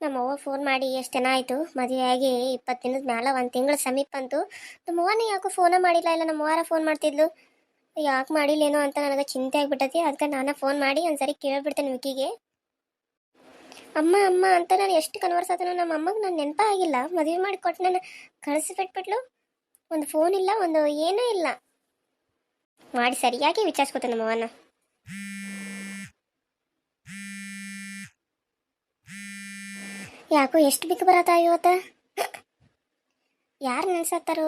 ನಮ್ಮವ್ವ ಫೋನ್ ಮಾಡಿ, ಎಷ್ಟು ದಿನ ಆಯಿತು? ಮದುವೆ ಆಗಿ ಇಪ್ಪತ್ತು ದಿನದ ಮ್ಯಾಲ ಒಂದು ತಿಂಗಳು ಸಮೀಪ ಅಂತು ನಮ್ಮವ್ವನೇ ಯಾಕೋ ಫೋನ ಮಾಡಿಲ್ಲ. ಇಲ್ಲ, ನಮ್ಮವ್ವಾರ ಫೋನ್ ಮಾಡ್ತಿದ್ಲು. ಯಾಕೆ ಮಾಡಿಲ್ಲೇನೋ ಅಂತ ನನಗೆ ಚಿಂತೆ ಆಗ್ಬಿಟ್ಟತಿ. ಅದಕ್ಕೆ ನಾನು ಫೋನ್ ಮಾಡಿ ಒಂದ್ಸರಿ ಕೇಳ್ಬಿಡ್ತೇನೆ ವಿಕಿಗೆ. ಅಮ್ಮ ಅಮ್ಮ ಅಂತ ನಾನು ಎಷ್ಟು ಕನ್ವರ್ಸ್ ಆತನೋ ನಮ್ಮ ಅಮ್ಮಗೆ ನಾನು ನೆನಪ ಆಗಿಲ್ಲ. ಮದುವೆ ಮಾಡಿ ಕೊಟ್ಟು ನಾನು ಕಳಿಸಿಬಿಟ್ಬಿಟ್ಲು ಒಂದು ಫೋನ್ ಇಲ್ಲ, ಒಂದು ಏನೂ ಇಲ್ಲ. ಮಾಡಿ ಸರಿಯಾಗಿ ವಿಚಾರಿಸ್ಕೊತೇನೆ ನಮ್ಮವ್ವನ ಯಾಕೋ ಎಷ್ಟು ಬಿಕ್ಕು ಬರತ್ತ ಇವತ್ತ ಯಾರು ನೆನ್ಸತ್ತಾರು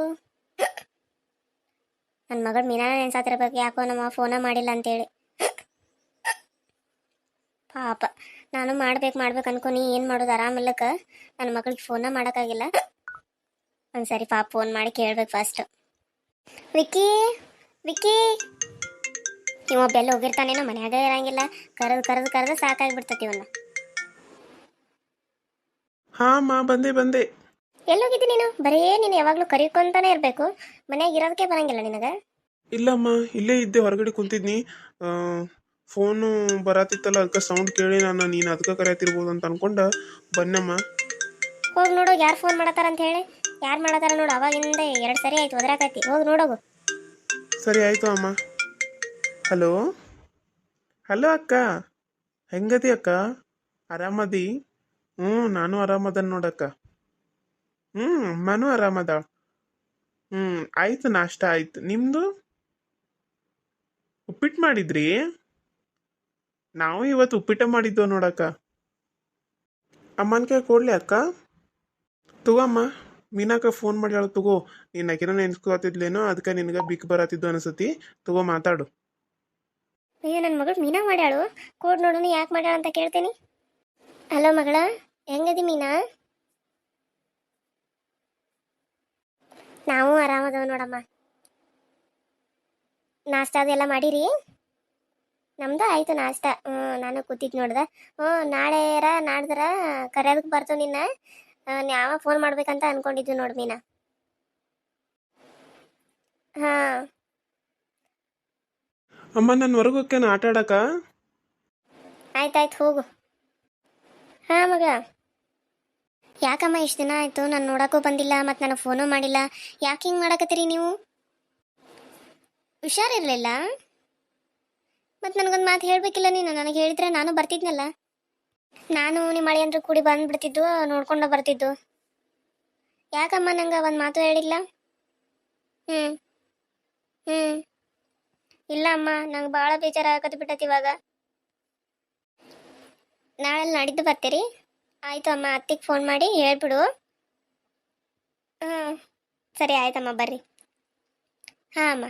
ನನ್ನ ಮಗಳು ಮೀನಾನ ನೆನ್ಸಾತಿರ್ಬೇಕು, ಯಾಕೋ ನಮ್ಮ ಫೋನ ಮಾಡಿಲ್ಲ ಅಂತೇಳಿ. ಪಾಪ, ನಾನು ಮಾಡ್ಬೇಕು ಮಾಡ್ಬೇಕು ಅನ್ಕೊನಿ, ಏನು ಮಾಡೋದು ಆರಾಮಿಲ್ಲಕ ನನ್ನ ಮಗಳಿಗೆ ಫೋನ ಮಾಡೋಕ್ಕಾಗಿಲ್ಲ. ಒಂದ್ಸರಿ ಪಾಪ ಫೋನ್ ಮಾಡಿ ಕೇಳ್ಬೇಕು ಫಸ್ಟ್ ವಿಕ್ಕಿ ವಿಕ್ಕಿ! ಇವ ಬೆಲ್ಲ ಹೋಗಿರ್ತಾನೇನೋ, ಮನ್ಯಾಗ ಇರಂಗಿಲ್ಲ. ಕರೆದು ಕರೆದು ಕರೆದು ಸಾಕಾಗ್ಬಿಡ್ತತಿ ಇವನ್ನ ಹಾ ಮಾ ಬಂದೆ ಬಂದೆ. ಎಲ್ಲೋಗಿದ್ದಿ ನೀನು? ಬರೇ ನೀನು ಯಾವಾಗಲೂ ಕರಿಕೊಂತಾನೆ ಇರಬೇಕು. ಮನ್ಯಾಗ ಇರೋದಕ್ಕೆ ಬರಂಗಿಲ್ಲ ನಿನಗೆ? ಇಲ್ಲಮ್ಮ ಇಲ್ಲೇ ಇದ್ದೆ ಹೊರಗಡೆ ಕುಂತಿದ್ನಿ. ಫೋನು ಬರತ್ತಿತ್ತಲ್ಲ ಅದಕ್ಕೆ ಸೌಂಡ್ ಕೇಳಿ ನಾನು ನೀನು ಅದಕ್ಕೆ ಕರೆಯತ್ತಿರ್ಬೋದು ಅಂತ ಅನ್ಕೊಂಡ. ಬನ್ನಮ್ಮ ಹೋಗಿ ನೋಡು ಯಾರು ಫೋನ್ ಮಾಡತ್ತಾರ ಅಂತ ಹೇಳಿ. ಯಾರು ಮಾಡತ್ತಾರ ನೋಡು ಅವಾಗಿಂದ ಎರಡು ಸರಿ ಆಯ್ತು ಒದರಾಕತ್ತಿ ಹೋಗಿ ನೋಡೋಗು. ಸರಿ ಆಯಿತು ಅಮ್ಮ. ಹಲೋ ಹಲೋ ಅಕ್ಕ. ಹೆಂಗದಿ ಅಕ್ಕ? ಆರಾಮದಿ? ಹ್ಞೂ ನಾನು ಆರಾಮದನ್ ನೋಡಕ್ಕ. ಹ್ಞೂ ಅಮ್ಮನೂ ಆರಾಮದ. ಹ್ಞೂ ಆಯ್ತು ನಾಷ್ಟ ಆಯ್ತು. ನಿಮ್ಮದು ಉಪ್ಪಿಟ್ಟು ಮಾಡಿದ್ರಿ? ನಾವು ಇವತ್ತು ಉಪ್ಪಿಟ್ಟ ಮಾಡಿದ್ದೋ ನೋಡಕ್ಕ. ಅಮ್ಮನ ಕೈ ಕೊಡ್ಲಿ ಅಕ್ಕ. ತಗೋಮ್ಮ ಮೀನಾಕ ಫೋನ್ ಮಾಡಿ ಹೇಳ ತಗೋ. ನೀನು ಅಕಿನ ನೆನ್ಸ್ಕೊತಿದ್ಲೇನೋ ಅದಕ್ಕೆ ನಿನಗೆ ಬಿಕ್ ಬರತ್ತಿದ್ದು ಅನಿಸತಿ. ತಗೋ, ಮಾತಾಡು. ಅಯ್ಯ ನನ್ನ ಮಗಳು ಮೀನಾ ಮಾಡ್ಯಾಳು. ಕೋಡ್ ನೋಡೋಣ ಯಾಕೆ ಮಾಡ್ಯಾಳ ಅಂತ ಕೇಳ್ತೀನಿ. ಹಲೋ ಮಗಳ. ಹೆಂಗದಿ ಮೀನಾ? ನಾವು ಆರಾಮದವ ನೋಡಮ್ಮ. ನಾಷ್ಟ ಅದೆಲ್ಲ ಮಾಡಿರಿ? ನಮ್ದು ಆಯ್ತು ನಾಷ್ಟ. ಹ್ಞೂ ನಾನು ಕೂತಿದ್ದು ನೋಡ್ದೆ. ಹ್ಞೂ ನಾಳೆರ ನಾಡ್ದರ ಕರೆಯೋದಕ್ಕೆ ಬರ್ತು ನಿನ್ನ. ಯಾವ ಫೋನ್ ಮಾಡ್ಬೇಕಂತ ಅನ್ಕೊಂಡಿದ್ವಿ ನೋಡಿ ಮೀನಾ. ಹಾಂ. ಅಮ್ಮ ನಾನು ಹೊರಗೋಕ್ಕೇನು ಆಟ ಆಡಕ ಆಯ್ತಾಯ್ತು ಹೋಗು. ಹಾಂ ಮಗ. ಯಾಕಮ್ಮ ಇಷ್ಟು ದಿನ ಆಯಿತು? ನಾನು ನೋಡೋಕ್ಕೂ ಬಂದಿಲ್ಲ ಮತ್ತು ನನಗೆ ಫೋನು ಮಾಡಿಲ್ಲ. ಯಾಕೆ ಹಿಂಗೆ ಮಾಡಕತ್ತೀರಿ ನೀವು? ಹುಷಾರಿರಲಿಲ್ಲ? ಮತ್ತು ನನಗೊಂದು ಮಾತು ಹೇಳಬೇಕಿಲ್ಲ ನೀನು? ನನಗೆ ಹೇಳಿದ್ರೆ ನಾನು ಬರ್ತಿದ್ನಲ್ಲ? ನಾನು ನಿಮ್ಮ ಅಂದ್ರೆ ಕೂಡಿ ಬಂದ್ಬಿಡ್ತಿದ್ದು, ನೋಡ್ಕೊಂಡು ಬರ್ತಿದ್ದು. ಯಾಕಮ್ಮ ನಂಗೆ ಒಂದು ಮಾತು ಹೇಳಿಲ್ಲ? ಹ್ಞೂ ಹ್ಞೂ ಇಲ್ಲ ಅಮ್ಮ ನಂಗೆ ಭಾಳ ಬೇಜಾರಾಗತ್ತೆ ಬಿಟ್ಟತಿ ಇವಾಗ. ನಾಳೆ ನಾಡಿದ್ದು ಬರ್ತೀರಿ? ಆಯಿತು ಅತ್ತಿಗೆ ಫೋನ್ ಮಾಡಿ ಹೇಳ್ಬಿಡು. ಹಾಂ ಸರಿ ಆಯ್ತಮ್ಮ, ಬರ್ರಿ. ಹಾಂ ಅಮ್ಮ.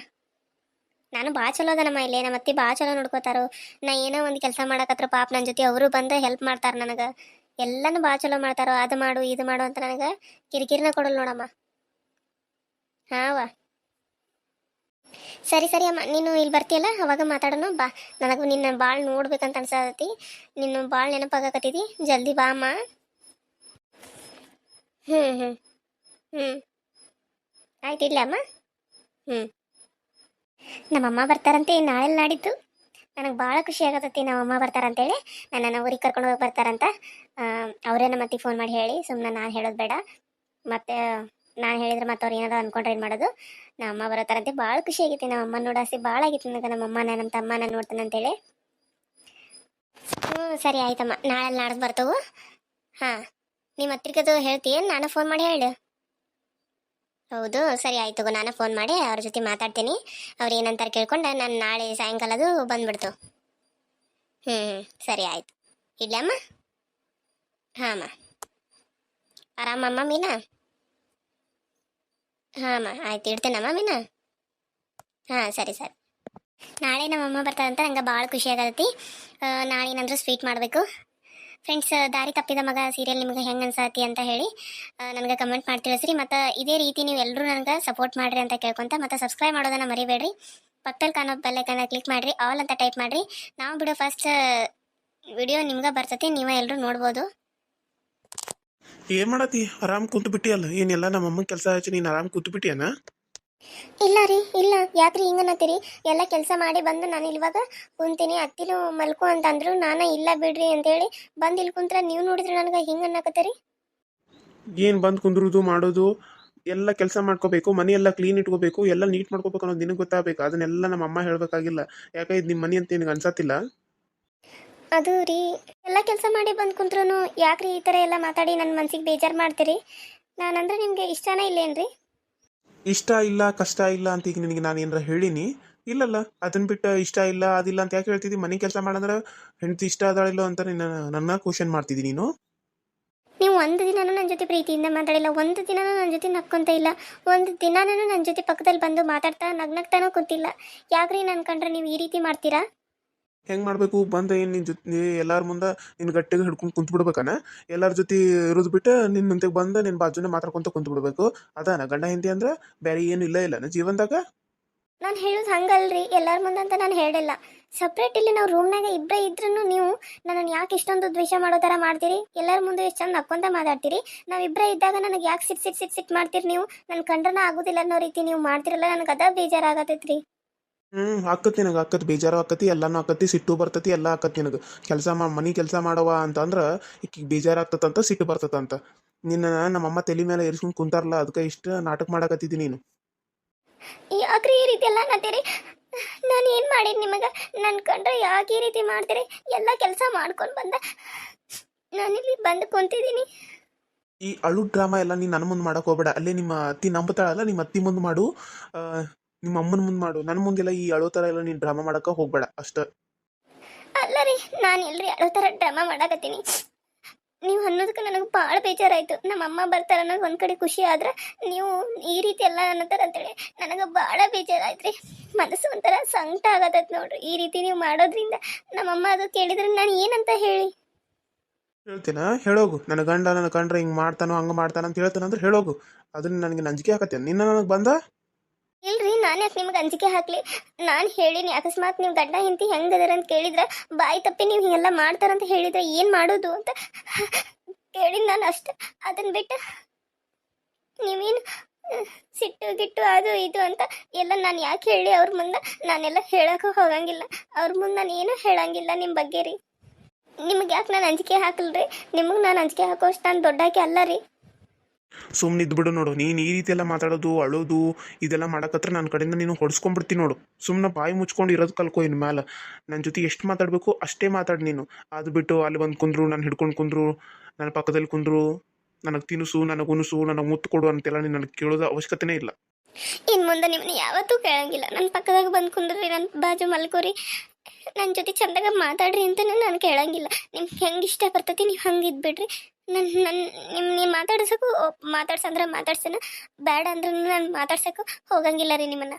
ನಾನು ಭಾಳ ಚಲೋ ಅದನಮ್ಮ ಇಲ್ಲಿ, ನಮ್ಮ ಅತ್ತಿ ಭಾಳ ಚಲೋ ನೋಡ್ಕೋತಾರೋ. ನಾ ಏನೋ ಒಂದು ಕೆಲಸ ಮಾಡಕತ್ರ ಪಾಪ ನನ್ನ ಜೊತೆ ಅವರು ಬಂದು ಹೆಲ್ಪ್ ಮಾಡ್ತಾರೆ ನನಗೆ. ಎಲ್ಲನೂ ಭಾಳ ಚಲೋ ಮಾಡ್ತಾರೋ, ಅದು ಮಾಡು, ಇದು ಮಾಡು ಅಂತ ನನಗೆ ಕಿರಿಕಿರಿನ ಕೊಡಲ್ಲ ನೋಡಮ್ಮ. ಹಾವ. ಸರಿ ಸರಿ ಅಮ್ಮ, ನೀನು ಇಲ್ಲಿ ಬರ್ತೀಯಲ್ಲ? ಅವಾಗ ಮಾತಾಡೋಣ, ಬಾ. ನನಗೆ ನಿನ್ನ ಭಾಳ ನೋಡ್ಬೇಕಂತ ಅನ್ಸತಿ ನಿನ್ನ ಭಾಳ ನೆನಪಾಗಕತ್ತಿದಿ. ಜಲ್ದಿ ಬಾ ಅಮ್ಮ. ಹ್ಞೂ ಹ್ಞೂ ಹ್ಞೂ ಆಯ್ತು ಇಲ್ಲ ಅಮ್ಮ. ಹ್ಞೂ ನಮ್ಮಮ್ಮ ಬರ್ತಾರಂತೆ ನಾಳೆ ನಾಡಿದ್ದು. ನನಗೆ ಭಾಳ ಖುಷಿ ಆಗತೈತಿ ನಮ್ಮಮ್ಮ ಬರ್ತಾರಂತೇಳಿ. ನನ್ನ ಊರಿಗೆ ಕರ್ಕೊಂಡು ಹೋಗಿ ಬರ್ತಾರಂತ. ಅವರೇ ನಮ್ಮ ಅತ್ತಿಗೆ ಫೋನ್ ಮಾಡಿ ಹೇಳಿ ಸುಮ್ಮನೆ ನಾನು ಹೇಳೋದು ಬೇಡ. ಮತ್ತು ನಾನು ಹೇಳಿದ್ರೆ ಮತ್ತೆ ಅವ್ರು ಏನಾದ್ರು ಅನ್ಕೊಂಡ್ರೆ ಏನು ಮಾಡೋದು? ನಮ್ಮ ಅಮ್ಮ ಬರತ್ತಾರಂತೆ. ಭಾಳ ಖುಷಿ ಆಗೈತಿ ನಮ್ಮ ಅಮ್ಮ ನೋಡಾಸಿ ಭಾಳ ಆಗಿತ್ತು ನನಗೆ ನಮ್ಮ ಅಮ್ಮನ, ನಮ್ಮ ತಮ್ಮನ ನೋಡ್ತಾನೆ ಅಂತೇಳಿ. ಹ್ಞೂ ಸರಿ ಆಯ್ತಮ್ಮ. ನಾಳೆ ನಾಡ್ದು ಬರ್ತವು. ಹಾಂ. ನಿಮ್ಮ ಹತ್ರಿಕದು ಹೇಳ್ತೀಯ ನಾನು ಫೋನ್ ಮಾಡಿ ಹೇಳು. ಹೌದು, ಸರಿ ಆಯ್ತು ನಾನು ಫೋನ್ ಮಾಡಿ ಅವ್ರ ಜೊತೆ ಮಾತಾಡ್ತೀನಿ. ಅವ್ರು ಏನಂತಾರೆ ಕೇಳ್ಕೊಂಡು ನಾನು ನಾಳೆ ಸಾಯಂಕಾಲದು ಬಂದ್ಬಿಡ್ತು. ಹ್ಞೂ ಸರಿ ಆಯ್ತು. ಇಡ್ಲಮ್ಮ ಹಾಂ ಅಮ್ಮ. ಆರಾಮಮ್ಮ ಮೀನಾ? ಹಾಂ ಅಮ್ಮ ಆಯ್ತು ಇಡ್ತೇನಮ್ಮ ಮೀನ ಹಾಂ, ಸರಿ ಸರಿ. ನಾಳೆ ನಮ್ಮಮ್ಮ ಬರ್ತಾರಂತ ನಂಗೆ ಭಾಳ ಖುಷಿ ಆಗತೈತಿ. ನಾಳೆ ಏನಾದರೂ ಸ್ವೀಟ್ ಮಾಡಬೇಕು. ಫ್ರೆಂಡ್ಸ್ ದಾರಿ ತಪ್ಪಿದ ಮಗ ಸೀರಿಯಲ್ ನಿಮಗೆ ಹೆಂಗೆ ಅನ್ಸತ್ತಿ ಅಂತ ಹೇಳಿ ನನಗೆ ಕಮೆಂಟ್ ಮಾಡಿ ತಿಳಿಸ್ರಿ. ಮತ್ತು ಇದೇ ರೀತಿ ನೀವು ಎಲ್ಲರೂ ನನಗೆ ಸಪೋರ್ಟ್ ಮಾಡಿರಿ ಅಂತ ಕೇಳ್ಕೊಂತ, ಮತ್ತು ಸಬ್ಸ್ಕ್ರೈಬ್ ಮಾಡೋದನ್ನು ಮರಿಬೇಡ್ರಿ. ಪಕ್ಕದಲ್ಲಿ ಕಾಣೋ ಬೆಲ್ಲೈಕನ್ನ ಕ್ಲಿಕ್ ಮಾಡಿರಿ ಆಲ್ ಅಂತ ಟೈಪ್ ಮಾಡಿರಿ. ನಾವು ಬಿಡೋ ಫಸ್ಟ್ ವಿಡಿಯೋ ನಿಮ್ಗೆ ಬರ್ತೈತಿ, ನೀವು ಎಲ್ಲರೂ ನೋಡ್ಬೋದು. ಏನ್ ಮಾಡತಿ ಆರಾಮ್ ಕುಂತು ಬಿಟ್ಟಿಯಲ್ಲ ಏನೆಲ್ಲ ನಮ್ಮ ಅಮ್ಮ ಕೆಲಸ ಹಚ್ಚಿ ನೀನು ಆರಾಮ್ ಕೂತು ಬಿಟ್ಟಿಯನ? ಇಲ್ಲ ರೀ ಇಲ್ಲ. ಯಾಕ್ರಿ ಹಿಂಗನ್ನತ್ತೀರಿ ಎಲ್ಲ ಕೆಲಸ ಮಾಡಿ ಬಂದು ನಾನು ಇಲ್ವಾಗ ಕುಂತೀನಿ. ಅತ್ತಿನೂ ಮಲ್ಕು ಅಂತಂದ್ರು ನಾನು ಇಲ್ಲ ಬಿಡ್ರಿ ಅಂತೇಳಿ ಬಂದು ಇಲ್ಲಿ ಕುಂತ್ರ ನೀವು ನೋಡಿದ್ರೆ ನನಗೆ ಹಿಂಗೆ ಅನ್ನಕತ್ತೀರಿ? ಏನು ಬಂದು ಕುಂದ್ರುದು ಮಾಡೋದು ಎಲ್ಲ ಕೆಲಸ ಮಾಡ್ಕೋಬೇಕು ಮನೆ ಎಲ್ಲ ಕ್ಲೀನ್ ಇಟ್ಕೋಬೇಕು ಎಲ್ಲ ನೀಟ್ ಮಾಡ್ಕೋಬೇಕು ಅನ್ನೋದು ನಿನಗೆ ಗೊತ್ತಾಗಬೇಕು. ಅದನ್ನೆಲ್ಲ ನಮ್ಮ ಅಮ್ಮ ಹೇಳಬೇಕಾಗಿಲ್ಲ. ಯಾಕೆ ಇದು ನಿಮ್ಮ ಮನೆ ಅಂತ ನಿನಗೆ ಅನ್ಸತ್ತಿಲ್ಲ? ಅದು ರೀ. ಎಲ್ಲ ಕೆಲಸ ಮಾಡಿ ಬಂದು ಕುಂತ್ರು ಯಾಕ್ರಿ ಈ ಥರ ಎಲ್ಲ ಮಾತಾಡಿ ನನ್ನ ಮನ್ಸಿಗೆ ಬೇಜಾರು ಮಾಡ್ತೀರಿ? ನಾನಂದ್ರೆ ನಿಮಗೆ ಇಷ್ಟನೇ ಇಲ್ಲೇನ್ರಿ? ಇಷ್ಟ ಇಲ್ಲ ಕಷ್ಟ ಇಲ್ಲ ಅಂತ ಈಗ ನಿನಗೆ ನಾನು ಏನಾರ ಹೇಳಿನಿ? ಇಲ್ಲಲ್ಲ ಅದನ್ನ ಬಿಟ್ಟು ಇಷ್ಟ ಇಲ್ಲ ಅದಿಲ್ಲ ಅಂತ ಯಾಕೆ ಹೇಳ್ತಿದ್ದಿ ಮನೆ ಕೆಲಸ ಮಾಡಂದ್ರೆ ಹೆಂಡತಿ ಇಷ್ಟ ಅದಾಳಿಲ್ಲ ಅಂತ ನಿನ್ನ ನನ್ನ ಕ್ವಶನ್ ಮಾಡ್ತಿದ್ದಿ ನೀನು? ನೀವು ಒಂದು ದಿನನೂ ನನ್ನ ಜೊತೆ ಪ್ರೀತಿಯಿಂದ ಮಾತಾಡಿಲ್ಲ ಒಂದು ದಿನನೂ ನನ್ನ ಜೊತೆ ನಕ್ಕೊಂತ ಇಲ್ಲ ಒಂದು ದಿನಾನೂ ನನ್ನ ಜೊತೆ ಪಕ್ಕದಲ್ಲಿ ಬಂದು ಮಾತಾಡ್ತಾ ನಗ್ನಗ್ತಾನೂ ಕೂತಿಲ್ಲ. ಯಾಕ್ರಿ ನನ್ನ ಕಂಡ್ರೆ ನೀವು ಈ ರೀತಿ ಮಾಡ್ತೀರಾ? ಹೆಂಗೆ ಮಾಡಬೇಕು? ಬಂದು ಏನು ನಿನ್ನ ಜೊತೆ ಎಲ್ಲರ ಮುಂದೆ ನಿನ್ನ ಗಟ್ಟಿಗೆ ಹಿಡ್ಕೊಂಡು ಕುಂತು ಬಿಡ್ಬೇಕನ ಎಲ್ಲರ ಜೊತೆ ಇರೋದು ಬಿಟ್ಟು ನಿನ್ನ ಮುಂದೆ ಬಂದು ನಿನ್ನ ಬಾಜುನೇ ಮಾತಾಡ್ಕೊಂತ ಕುಂತು ಬಿಡ್ಬೇಕು ಅದಾನ ಗಂಡ ಹಿಂದಿ ಅಂದ್ರೆ ಬೇರೆ ಏನು ಇಲ್ಲ ಇಲ್ಲ ಜೀವನದಾಗ? ನಾನು ಹೇಳೋದು ಹಂಗಲ್ರಿ. ಎಲ್ಲರ ಮುಂದೆ ಅಂತ ನಾನು ಹೇಳಲ್ಲ. ಸಪ್ರೇಟ್ ಇಲ್ಲಿ ನಾವು ರೂಮ್ನಾಗ ಇಬ್ಬರೇ ಇದ್ರೂ ನೀವು ನನ್ನನ್ನು ಯಾಕೆ ಇಷ್ಟೊಂದು ದ್ವೇಷ ಮಾಡೋ ಥರ ಮಾಡ್ತೀರಿ? ಎಲ್ಲರ ಮುಂದೆ ಎಷ್ಟು ಚಂದ ನಕ್ಕೊಂತ ಮಾತಾಡ್ತೀರಿ? ನಾವು ಇಬ್ಬರೇ ಇದ್ದಾಗ ನನಗೆ ಯಾಕೆ ಸಿಟ್ ಸಿಟ್ ಸಿಟ್ ಸಿಟ್ ಮಾಡ್ತೀರಿ ನೀವು? ನನ್ನ ಕಂಡ್ರನ ಆಗೋದಿಲ್ಲ ಅನ್ನೋ ರೀತಿ ನೀವು ಮಾಡ್ತಿರಲ್ಲ. ನನಗೆ ಅದ ಬೇಜಾರಾಗತೈತ್ರಿ. ಹ್ಞೂ ಆಕತಿ ನಿನಗೆ ಆಕತಿ ಬೇಜಾರು ಆಕತಿ ಎಲ್ಲಾನು ಆಕತಿ ಸಿಟ್ಟು ಬರ್ತತಿ ಎಲ್ಲ ಆಕತಿ ನಿನಗೆ. ಕೆಲಸ ಮಾ ಮನೆ ಕೆಲಸ ಮಾಡವ ಅಂತಂದ್ರೆ ಈಕಿಗೆ ಅಂತ ಸಿಟ್ಟು ಬರ್ತದಂತ. ನಿನ್ನ ನಮ್ಮಮ್ಮ ತಲೆ ಮೇಲೆ ಇರಿಸ್ಕೊಂಡು ಕುಂತಾರಲ್ಲ ಅದಕ್ಕೆ ಇಷ್ಟು ನಾಟಕ ಮಾಡಾಕತ್ತಿದ್ದಿ ನೀನು. ಯಾಕ್ರಿ ಈ ರೀತಿ ಎಲ್ಲ ಅನ್ನತ್ತೀರಿ ನಾನು ಏನು ಮಾಡೀನಿ ನಿಮಗೆ? ನನ್ನ ಕಂಡ್ರೆ ಯಾಕೆ ಈ ರೀತಿ ಮಾಡ್ತೀರಿ? ಎಲ್ಲ ಕೆಲಸ ಮಾಡ್ಕೊಂಡು ಬಂದ. ನಾನಿಲ್ಲಿ ಬಂದು ಕುಂತಿದ್ದೀನಿ. ಈ ಅಳು ಡ್ರಾಮಾ ಎಲ್ಲ ನೀನು ನನ್ನ ಮುಂದೆ ಮಾಡಕ್ಕೆ ಹೋಗ್ಬೇಡ. ಅಲ್ಲೇ ನಿಮ್ಮ ಅತ್ತಿ ನಂಬುತ್ತಾಳಲ್ಲ ನಿಮ್ಮ ಅತ್ತಿ ಮುಂದೆ ಮಾಡು. ನಿಮ್ಮ ಅಮ್ಮನ ಮುಂದೆ ಮಾಡು. ನನ್ನ ಮುಂದೆಲ್ಲ ಈ ಅಳೋ ಥರ ಎಲ್ಲ ನೀನು ಡ್ರಾಮಾ ಮಾಡಕ್ಕ ಹೋಗ್ಬೇಡ. ಅಷ್ಟ. ಅಲ್ಲ ರೀ ನಾನು ಎಲ್ರಿ ಅಳೋ ಥರ ಡ್ರಾಮಾ ಮಾಡಕತ್ತೀನಿ. ನೀವು ಅನ್ನೋದಕ್ಕೆ ನನಗೆ ಭಾಳ ಬೇಜಾರಾಯಿತು. ನಮ್ಮ ಅಮ್ಮ ಬರ್ತಾರೆ ಅನ್ನೋದು ಒಂದ್ ಕಡೆ ಖುಷಿ ಆದ್ರೆ ನೀವು ಈ ರೀತಿ ಎಲ್ಲ ಅನ್ನತ್ತಾರ ಅಂತೇಳಿ ನನಗೆ ಭಾಳ ಬೇಜಾರಾಯ್ತು ರೀ ಮನಸ್ಸು ಒಂಥರ ಸಂಕಟ ಆಗತೈತೆ ನೋಡ್ರಿ. ಈ ರೀತಿ ನೀವು ಮಾಡೋದ್ರಿಂದ ನಮ್ಮಮ್ಮ ಅದು ಕೇಳಿದ್ರೆ ನಾನು ಏನಂತ ಹೇಳಿ? ಹೇಳ್ತೀನ? ಹೇಳೋಗು. ನನ್ನ ಗಂಡ ನನ್ನ ಕಂಡ್ರೆ ಹಿಂಗೆ ಮಾಡ್ತಾನೋ ಹಂಗೆ ಮಾಡ್ತಾನ ಅಂತ ಹೇಳ್ತಾನಂದ್ರೆ ಹೇಳೋಗು. ಅದನ್ನ ನನಗೆ ನಂಜಿಕೆ ಆಕತ್ತೆ ನಿನ್ನ ನನಗೆ ಬಂದ? ಇಲ್ರಿ, ನಾನು ಯಾಕೆ ನಿಮ್ಗೆ ಅಂಜಿಕೆ ಹಾಕ್ಲಿ? ನಾನು ಹೇಳಿನಿ, ಅಕಸ್ಮಾತ್ ನೀವು ಗಂಡ ಹೆಂಡತಿ ಹೆಂಗದಾರ ಅಂತ ಕೇಳಿದ್ರೆ, ಬಾಯಿ ತಪ್ಪಿ ನೀವು ಹಿಂಗೆಲ್ಲ ಮಾಡ್ತಾರಂತ ಹೇಳಿದ್ರೆ ಏನು ಮಾಡೋದು ಅಂತ ಕೇಳಿ ನಾನು ಅಷ್ಟೆ. ಅದನ್ನ ಬಿಟ್ಟು ನೀವೇನು, ಸಿಟ್ಟು ಗಿಟ್ಟು ಅದು ಇದು ಅಂತ ಎಲ್ಲ ನಾನು ಯಾಕೆ ಹೇಳಿ ಅವ್ರ ಮುಂದೆ? ನಾನೆಲ್ಲ ಹೇಳೋಕೆ ಹೋಗಂಗಿಲ್ಲ. ಅವ್ರ ಮುಂದೆ ನಾನು ಏನು ಹೇಳಂಗಿಲ್ಲ ನಿಮ್ಮ ಬಗ್ಗೆ ರೀ. ನಿಮ್ಗೆ ಯಾಕೆ ನಾನು ಅಂಜಿಕೆ ಹಾಕಲ್ರಿ? ನಿಮಗೆ ನಾನು ಅಂಜಿಕೆ ಹಾಕೋಷ್ಟು ನಾನು ದೊಡ್ಡಾಕಿ ಅಲ್ಲ ರೀ. ಸುಮ್ಮನೆ ಇದ್ಬಿಡು ನೋಡು. ನೀನು ಈ ರೀತಿ ಎಲ್ಲ ಮಾತಾಡೋದು, ಅಳೋದು, ಇದೆಲ್ಲ ಮಾಡಕತ್ರ ನನ್ನ ಕಡೆಯಿಂದ ನೀನು ಹೊಡ್ಸ್ಕೊಂಡ್ಬಿಡ್ತೀನಿ ನೋಡು. ಸುಮ್ಮನೆ ಬಾಯಿ ಮುಚ್ಕೊಂಡು ಇರೋದು ಕಲ್ಕೋ ಇನ್ನು ಮೇಲೆ ನನ್ನ ಜೊತೆ ಎಷ್ಟು ಮಾತಾಡಬೇಕು ಅಷ್ಟೇ ಮಾತಾಡು ನೀನು. ಅದು ಬಿಟ್ಟು ಅಲ್ಲಿ ಬಂದು ಕುಂದ್ರು, ನಾನು ಹಿಡ್ಕೊಂಡು ಕುಂದ್ರು ನನ್ನ ಪಕ್ಕದಲ್ಲಿ ಕುಂದ್ರು, ನನಗೆ ತಿನಿಸು, ನನಗೆ ಉನಿಸು ನನಗೆ ಮುತ್ತು ಕೊಡು ಅಂತೆಲ್ಲ ನೀನು ನನಗೆ ಕೇಳೋದು ಅವಶ್ಯಕತೆನೇ ಇಲ್ಲ. ಇನ್ನು ಮುಂದೆ ನಿಮ್ಮನ್ನ ಯಾವತ್ತೂ ಕೇಳಂಗಿಲ್ಲ. ನನ್ನ ಪಕ್ಕದಾಗ ಬಂದು ಕುಂದ್ರಿ ನನ್ನ ಬಾಜು ಮಲ್ಕೋರಿ. ನನ್ನ ಜೊತೆ ಚಂದಾಗ ಮಾತಾಡ್ರಿ ಅಂತ ನಾನು ಕೇಳಂಗಿಲ್ಲ. ನಿಮ್ಗೆ ಹೆಂಗೆ ಇಷ್ಟ ಬರ್ತೈತಿ ನೀವು ಹಂಗೆ ಇದ್ಬಿಡ್ರಿ. ನನ್ನ ನನ್ನ ನಿಮ್ಮ ನೀವು ಮಾತಾಡ್ಸೋಕ್ಕೂ ಮಾತಾಡ್ಸಂದ್ರೆ ಮಾತಾಡ್ಸೇನೆ. ಬೇಡ ಅಂದ್ರೂ ನಾನು ಮಾತಾಡ್ಸೋಕ್ಕೂ ಹೋಗಂಗಿಲ್ಲ ರೀ ನಿಮ್ಮನ್ನ.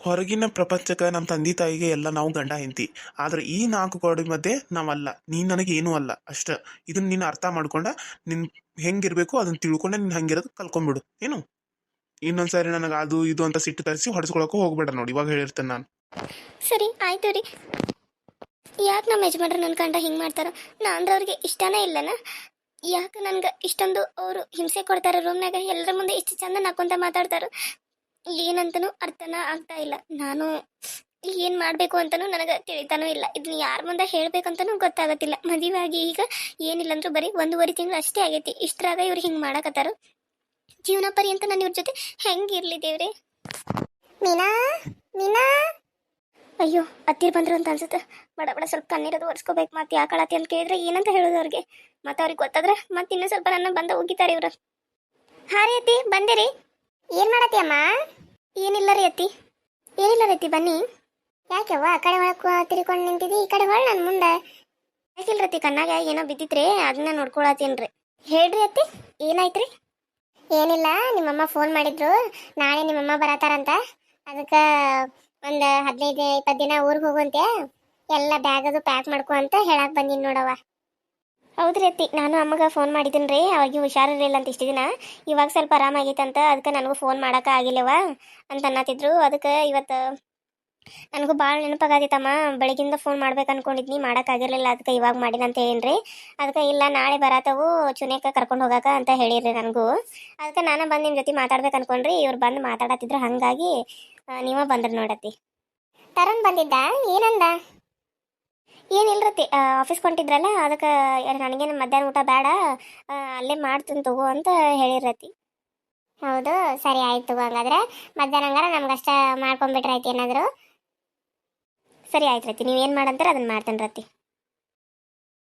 ಹೊರಗಿನ ಪ್ರಪಂಚಕ್ಕೆ ನಮ್ಮ ತಂದೆ ತಾಯಿಗೆ ಎಲ್ಲ ನಾವು ಗಂಡ ಹೆಂಡತಿ. ಆದ್ರೆ ಈ ನಾಲ್ಕು ಗೋಡೆ ಮಧ್ಯೆ ನಾವಲ್ಲ. ನೀನು ನನಗೆ ಏನೂ ಅಲ್ಲ. ಅಷ್ಟ. ಇದನ್ನ ನೀನು ಅರ್ಥ ಮಾಡ್ಕೊಂಡ ನಿನ್ ಹೆಂಗಿರ್ಬೇಕು ಅದನ್ನ ತಿಳ್ಕೊಂಡೆ ನೀನು ಹಂಗಿರೋದು ಕಲ್ಕೊಂಡ್ಬಿಡು ಏನು? ಇನ್ನೊಂದ್ಸಾರಿ ನನಗೆ ಅದು ಇದು ಅಂತ ಸಿಟ್ಟು ತರಿಸಿ ಹೊಡೆಸ್ಕೊಳಕ್ಕೂ ಹೋಗ್ಬೇಡ ನೋಡಿ. ಇವಾಗ ಹೇಳಿರ್ತೇನೆ ನಾನು. ಸರಿ ಆಯ್ತು ರೀ. ಯಾಕೆ ನಮ್ಮ ಯಜಮಾನ್ರು ನನ್ನ ಕಂಡ ಹಿಂಗೆ ಮಾಡ್ತಾರೋ? ನಾ ಅಂದ್ರೆ ಅವ್ರಿಗೆ ಇಷ್ಟನೇ ಇಲ್ಲನ? ಯಾಕೆ ನನ್ಗೆ ಇಷ್ಟೊಂದು ಅವರು ಹಿಂಸೆ ಕೊಡ್ತಾರೆ ರೂಮ್ನಾಗ? ಎಲ್ಲರ ಮುಂದೆ ಇಷ್ಟು ಚಂದ ನಕ್ಕೊಂತ ಮಾತಾಡ್ತಾರೋ? ಏನಂತನೂ ಅರ್ಥನ ಆಗ್ತಾ ಇಲ್ಲ. ನಾನು ಏನು ಮಾಡಬೇಕು ಅಂತನೂ ನನಗೆ ತಿಳಿತಾನೂ ಇಲ್ಲ. ಇದನ್ನ ಯಾರ ಮುಂದೆ ಹೇಳ್ಬೇಕಂತನೂ ಗೊತ್ತಾಗತ್ತಿಲ್ಲ. ಮದುವೆ ಆಗಿ ಈಗ ಏನಿಲ್ಲ ಅಂದ್ರೂ ಬರೀ ಒಂದೂವರೆ ತಿಂಗಳು ಅಷ್ಟೇ ಆಗೈತಿ. ಇಷ್ಟರಾಗ ಇವ್ರು ಹಿಂಗೆ ಮಾಡಕತ್ತಾರ? ಜೀವನ ಪರ್ಯಂತ ನಾನು ಇವ್ರ ಜೊತೆ ಹೆಂಗಿರ್ಲಿ ದೇವ್ರೆ? ಮೀನಾ? ಮೀನಾ? ಅಯ್ಯೋ, ಹತ್ತಿರ ಬಂದ್ರು ಅಂತ ಅನ್ಸುತ್ತೆ. ಬಡ ಬಡ ಸ್ವಲ್ಪ ಕಣ್ಣೀರದು ಒರೆಸ್ಕೋಬೇಕು, ಮತ್ತೆ ಯಾಕಳತಿ ಅಂತ ಕೇಳಿದ್ರೆ ಏನಂತ ಹೇಳೋದು ಅವ್ರಿಗೆ. ಮತ್ತೆ ಅವ್ರಿಗೆ ಗೊತ್ತಾದ್ರೆ ಮತ್ತೆ ಇನ್ನೂ ಸ್ವಲ್ಪ ನನ್ನ ಬಂದ ಹೋಗಿತಾರೆ ಇವ್ರು. ಹಾ ರೀ ಅತ್ತಿ ಬಂದಿರಿ ಏನು ಮಾಡತ್ತಿ ಅಮ್ಮ? ಏನಿಲ್ಲ ರೀ ಅತ್ತಿ. ಏನಿಲ್ಲ ರೀ ಬನ್ನಿ. ಯಾಕೆವ್ವ ಆ ಕಡೆ ಒಳಗೆ ತಿರ್ಕೊಂಡು ನಿಂತಿದ್ದಿ? ಈ ಕಡೆ ಹೊಳ್ ನನ್ನ ಮುಂದೆ. ಯಾಕಿಲ್ಲ ರೀ ಕಣ್ಣಾಗ ಏನೋ ಬಿದ್ದಿತ್ರಿ, ಅದನ್ನ ನೋಡ್ಕೊಳತ್ತೀನ್ರಿ. ಹೇಳ್ರಿ ಅತ್ತಿ, ಏನಾಯ್ತ್ರಿ? ಏನಿಲ್ಲ, ನಿಮ್ಮಮ್ಮ ಫೋನ್ ಮಾಡಿದ್ರು. ನಾಳೆ ನಿಮ್ಮಮ್ಮ ಬರತಾರಂತ ಅದಕ್ಕೆ ಒಂದು ಹದಿನೈದು, ಇಪ್ಪತ್ತು ದಿನ ಊರಿಗೆ ಹೋಗುವಂತೆ. ಎಲ್ಲ ಬ್ಯಾಗ್ ಅದು ಪ್ಯಾಕ್ ಮಾಡ್ಕೊ ಅಂತ ಹೇಳಕ್ ಬಂದೀನಿ ನೋಡವ್ವ. ಹೌದ್ರಿ ಅತ್ತಿ, ನಾನು ಅಮ್ಮಗ ಫೋನ್ ಮಾಡಿದ್ದೀನಿ ರೀ ಅವಾಗ ಹುಷಾರಿರಲಿಲ್ಲ ಅಂತ ಇಷ್ಟು ದಿನ. ಇವಾಗ ಸ್ವಲ್ಪ ಆರಾಮಾಗೈತಂತ ಅದಕ್ಕೆ ನನಗೂ ಫೋನ್ ಮಾಡೋಕೆ ಆಗಿಲ್ಲವ ಅಂತ ಅನ್ನತ್ತಿದ್ರು. ಅದಕ್ಕೆ ಇವತ್ತು ನನಗೂ ಭಾಳ ನೆನಪಾಗತ್ತಮ್ಮ, ಬೆಳಗಿಂದ ಫೋನ್ ಮಾಡ್ಬೇಕು ಅನ್ಕೊಂಡಿದ್ನಿ ಮಾಡೋಕ್ಕಾಗಿರಲಿಲ್ಲ ಅದಕ್ಕೆ ಇವಾಗ ಮಾಡಿನ ಅಂತ ಹೇಳಿನ್ರಿ. ಅದಕ್ಕೆ ಇಲ್ಲ, ನಾಳೆ ಬರತ್ತವು ಚುನೇಕ ಕರ್ಕೊಂಡು ಹೋಗಾಕ ಅಂತ ಹೇಳಿರಿ ನನಗೂ. ಅದಕ್ಕೆ ನಾನು ಬಂದು ನಿಮ್ಮ ಜೊತೆ ಮಾತಾಡ್ಬೇಕು ಅನ್ಕೊಂಡ್ರಿ, ಇವ್ರು ಬಂದು ಮಾತಾಡತ್ತಿದ್ರು, ಹಾಗಾಗಿ ನೀವ ಬಂದ್ರಿ ನೋಡತ್ತಿ. ತರನ್ ಬಂದಿದ್ದ? ಏನಂದ? ಏನಿಲ್ರತಿ ಆಫೀಸ್ ಹೊಂಟಿದ್ರಲ್ಲ, ಅದಕ್ಕೆ ನನಗೇನು ಮಧ್ಯಾಹ್ನ ಊಟ ಬೇಡ ಅಲ್ಲೇ ಮಾಡ್ತೀನಿ ತಗೋ ಅಂತ ಹೇಳಿರತಿ. ಹೌದು, ಸರಿ ಆಯ್ತು ಹಂಗಾದ್ರೆ. ಮಧ್ಯಾಹ್ನ ಹಂಗಾರ ನಮ್ಗೆ ಮಾಡ್ಕೊಂಡ್ಬಿಟ್ರೆ ಆಯ್ತು ಏನಾದರೂ? ಸರಿ ಆಯ್ತು ರತಿ, ನೀವು ಏನು ಮಾಡಂತಾರೆ ಅದನ್ನು ಮಾಡ್ತೇನೆ ರತಿ.